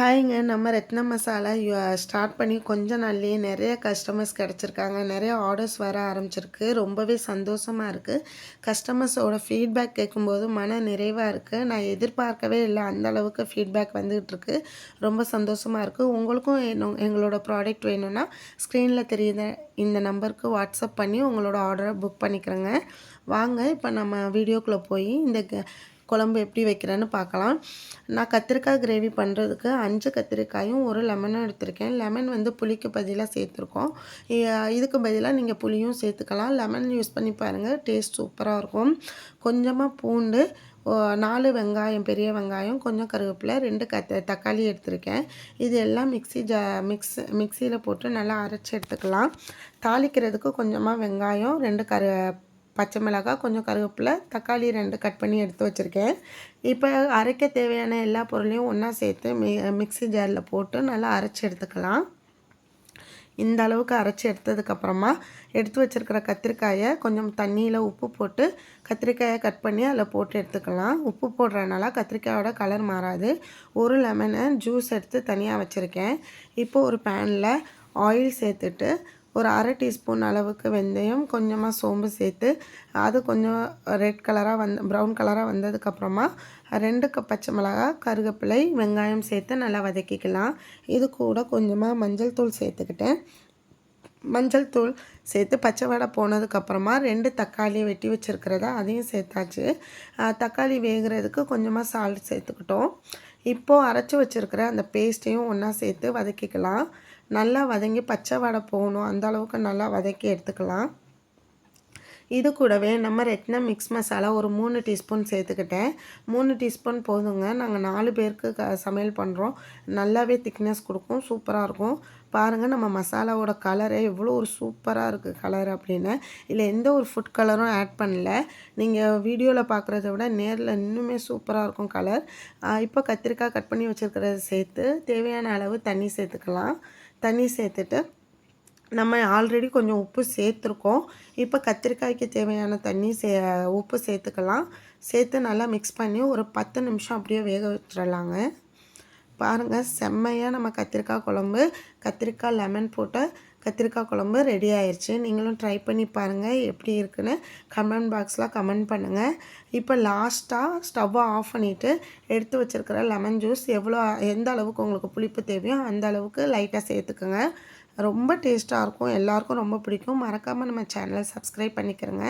ஹாய்ங்க நம்ம ரத்ன மசாலா ஸ்டார்ட் பண்ணி கொஞ்ச நாள்லேயே நிறைய கஸ்டமர்ஸ் கிடச்சிருக்காங்க. நிறைய ஆர்டர்ஸ் வர ஆரம்பிச்சிருக்கு. ரொம்பவே சந்தோஷமாக இருக்குது கஸ்டமர்ஸோட ஃபீட்பேக் கேட்கும்போது மன நிறைவாக இருக்குது நான் எதிர்பார்க்கவே இல்லை. அந்த அளவுக்கு ஃபீட்பேக் வந்துகிட்ருக்கு ரொம்ப சந்தோஷமாக இருக்குது உங்களுக்கும் எங்களோட ப்ராடக்ட் வேணும்னா ஸ்க்ரீனில் தெரியுத இந்த நம்பருக்கு வாட்ஸ்அப் பண்ணி உங்களோட ஆர்டரை புக் பண்ணிக்கிறேங்க. வாங்க இப்போ நம்ம வீடியோக்குள்ளே போய் இந்த குழம்பு எப்படி வைக்கிறேன்னு பார்க்கலாம். நான் கத்திரிக்காய் கிரேவி பண்ணுறதுக்கு அஞ்சு கத்திரிக்காயும் ஒரு லெமனும் எடுத்திருக்கேன். லெமன் வந்து புளிக்கு பதிலாக சேர்த்துருக்கோம். இதுக்கு பதிலாக நீங்கள் புளியும் சேர்த்துக்கலாம். லெமன் யூஸ் பண்ணி பாருங்கள் டேஸ்ட் சூப்பராக இருக்கும். கொஞ்சமாக பூண்டு நாலு வெங்காயம் பெரிய வெங்காயம் கொஞ்சம் கருவேப்பிலை ரெண்டு கத்த தக்காளி எடுத்திருக்கேன். இது எல்லாம் மிக்சி ஜா மிக்ஸ் மிக்சியில் போட்டு நல்லா அரைச்சி எடுத்துக்கலாம். தாளிக்கிறதுக்கு கொஞ்சமாக வெங்காயம் ரெண்டு கரு பச்சை மிளகாய் கொஞ்சம் கருவேப்பிலை தக்காளி ரெண்டு கட் பண்ணி எடுத்து வச்சுருக்கேன். இப்போ அரைக்க தேவையான எல்லா பொருளையும் ஒன்றா சேர்த்து மி மிக்சி ஜாரில் போட்டு நல்லா அரைச்சி எடுத்துக்கலாம். இந்த அளவுக்கு அரைச்சி எடுத்ததுக்கப்புறமா எடுத்து வச்சுருக்கிற கத்திரிக்காயை கொஞ்சம் தண்ணியில் உப்பு போட்டு கத்திரிக்காயை கட் பண்ணி அதில் போட்டு எடுத்துக்கலாம். உப்பு போடுறதுனால கத்திரிக்காயோட கலர் மாறாது. ஒரு லெமனை ஜூஸ் எடுத்து தனியாக வச்சுருக்கேன். இப்போ ஒரு பேனில் ஆயில் சேர்த்துட்டு ஒரு அரை டீஸ்பூன் அளவுக்கு வெந்தயம் கொஞ்சமாக சோம்பு சேர்த்து அது கொஞ்சம் ரெட் கலராக வந்து ப்ரௌன் கலராக வந்ததுக்கப்புறமா ரெண்டு கப் பச்சை மிளகா கருவேப்பிலை வெங்காயம் சேர்த்து நல்லா வதக்கிக்கலாம். இது கூட கொஞ்சமாக மஞ்சள் தூள் சேர்த்துக்கிட்டேன். மஞ்சள் தூள் சேர்த்து பச்சை வடை போனதுக்கப்புறமா ரெண்டு தக்காளி வெட்டி வச்சுருக்கிறத அதையும் சேர்த்தாச்சு. தக்காளி வேகிறதுக்கு கொஞ்சமாக சால்ட் சேர்த்துக்கிட்டோம். இப்போது அரைச்சி வச்சுருக்கிற அந்த பேஸ்ட்டையும் ஒன்றா சேர்த்து வதக்கிக்கலாம். நல்லா வதங்கி பச்சை வடை போகணும். அந்த அளவுக்கு நல்லா வதக்கி எடுத்துக்கலாம். இது கூடவே நம்ம ரெட்னம் மிக்ஸ் மசாலா ஒரு மூணு டீஸ்பூன் சேர்த்துக்கிட்டேன். மூணு டீஸ்பூன் போதுங்க. நாங்கள் நாலு பேருக்கு க சமையல் பண்ணுறோம் நல்லாவே திக்னஸ் கொடுக்கும். சூப்பராக இருக்கும். பாருங்கள் நம்ம மசாலாவோட கலரே எவ்வளோ ஒரு சூப்பராக இருக்குது கலர் அப்படின்னு. இல்லை எந்த ஒரு ஃபுட் கலரும் ஆட் பண்ணல. நீங்கள் வீடியோவில் பார்க்குறத விட நேரில் இன்னுமே சூப்பராக இருக்கும் கலர் இப்போ கத்திரிக்காய் கட் பண்ணி வச்சுருக்கிறத சேர்த்து தேவையான அளவு தண்ணி சேர்த்துக்கலாம். தண்ணி சேர்த்துட்டு நம்ம ஆல்ரெடி கொஞ்சம் உப்பு சேர்த்துருக்கோம். இப்போ கத்திரிக்காய்க்கு தேவையான தண்ணி சே உப்பு சேர்த்துக்கலாம். சேர்த்து நல்லா மிக்ஸ் பண்ணி ஒரு பத்து நிமிஷம் அப்படியே வேக வச்சிடலாங்க பாருங்கள் செம்மையாக நம்ம கத்திரிக்காய் குழம்பு கத்திரிக்காய் லெமன் போட்ட கத்திரிக்காய் குழம்பு ரெடி ஆயிடுச்சு நீங்களும் ட்ரை பண்ணி பாருங்கள் எப்படி இருக்குன்னு கமெண்ட் பாக்ஸில் கமெண்ட் பண்ணுங்கள் இப்போ லாஸ்ட்டாக ஸ்டவ்வை ஆஃப் பண்ணிவிட்டு எடுத்து வச்சுருக்கிற லெமன் ஜூஸ் எவ்வளோ எந்த அளவுக்கு உங்களுக்கு புளிப்பு தேவையோ அந்த அளவுக்கு லைட்டாக சேர்த்துக்குங்க. ரொம்ப டேஸ்ட்டாக இருக்கும். எல்லாருக்கும் ரொம்ப பிடிக்கும். மறக்காமல் நம்ம சேனலை சப்ஸ்கிரைப் பண்ணிக்கிறேங்க.